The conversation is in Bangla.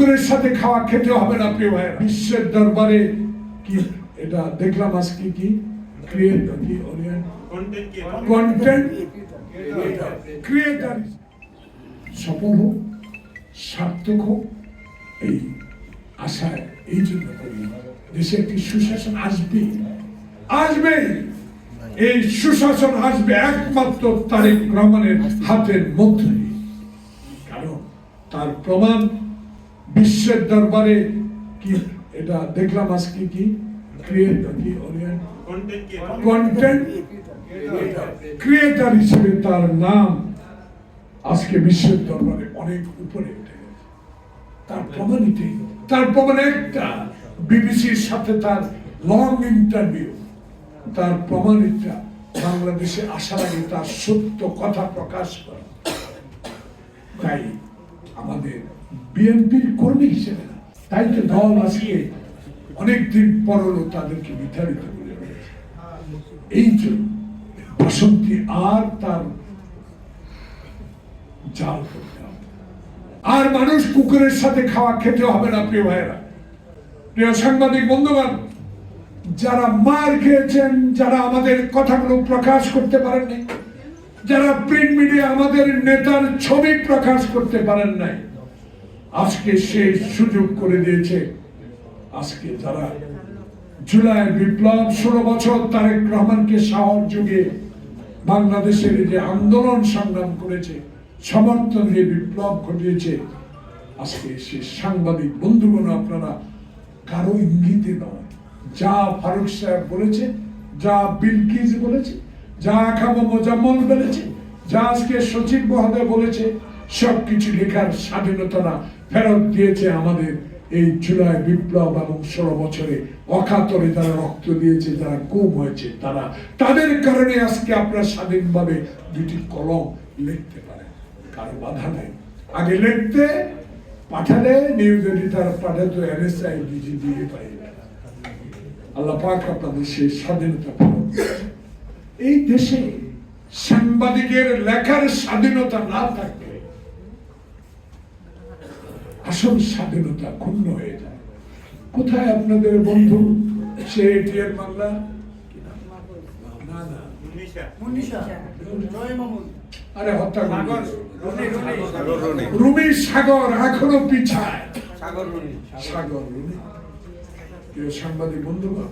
কুকুরের সাথে খাওয়া খেতে হবে না, প্রিয় ভাই বিশ্বের দরবারে কি, এটা দেখলাম আজকে কি? ক্রিয়েট কি কন্টেন্ট ক্রিয়েটার সফল হোক, সার্থক হোক, এই আশায়, এই জন্য করি। দেশে একটি সুশাসন আসবে। আসবে। এই সুশাসন আসবে একমাত্র তারেক রহমানের হাতের মধ্যে। কারণ তার প্রমাণ বিশ্বের দরবারে কি এটা দেখলাম আজকে কি? কন্টেন্ট ক্রিয়েটার হিসেবে তার নাম আজকে বিশ্বের দরবারে অনেক উপরে উঠে গেছে। তার প্রমাণ তার প্রমাণ একটা, বিবিসির সাথে তার লং ইন্টারভিউ তার প্রমাণ বাংলাদেশে আসার আগে তার সত্য কথা প্রকাশ করে। তাই আমাদের বিএনপির কর্মী হিসেবে না। তাই তো দল আজকে অনেকদিন পর হলো তাদেরকে বিতাড়িত করে এই জন্য বাসন্তী আর তার জাল করতে আর মানুষ কুকুরের সাথে খাওয়া খেতে হবে না, প্রিয় ভাইয়েরা। প্রিয় সাংবাদিক বন্ধুগণ, যারা মার খেয়েছেন, যারা আমাদের কথাগুলো প্রকাশ করতে পারেননি যারা প্রিন্ট মিডিয়া আমাদের নেতার ছবি প্রকাশ করতে পারেন নাই, আজকে সে সুযোগ করে দিয়েছে। আজকে যারা জুলাই বিপ্লব ষোলো বছর তারেক রহমানকে সাহস যুগে বাংলাদেশের যে আন্দোলন সংগ্রাম করেছে, সমর্থন দিয়ে বিপ্লব ঘটিয়েছে, আজকে সে সাংবাদিক বন্ধুগণ আপনারা কারও ইঙ্গিতে নয়। যা ফারুক সাহেব বলেছে, যা বিলকিজ বলেছে যা খাব মোজাম্মল বলেছে যা আজকে সচিব মহোদয় বলেছে লেখার স্বাধীনতা ফেরত দিয়েছে আমাদের এই জুলাই বিপ্লব এবং ষোলো বছরে অকাতরে রক্ত দিয়েছে, যারা হয়েছে, তারা, তাদের কারণে আজকে আপনারা স্বাধীনভাবে দুটি কলম লিখতে পারেন। কারও বাধা নেই। আগে লিখতে, পাঠালে নিউজ এডিটার পাঠাতো এনএসআই পাই আল্লাহ পাক আপনাদের সেই স্বাধীনতা। এই দেশে সাংবাদিকের লেখার স্বাধীনতা না থাকলে আসল স্বাধীনতা ক্ষুণ্ণ হয়ে যায়। কোথায় আপনাদের বন্ধু সে এটিএম বাংলা না না। মুন্নিশা আরে হত্যা রুমি সাগর এখনও পিছায়। সাগর রনি সাগর রুমি। সাংবাদিক বন্ধুগণ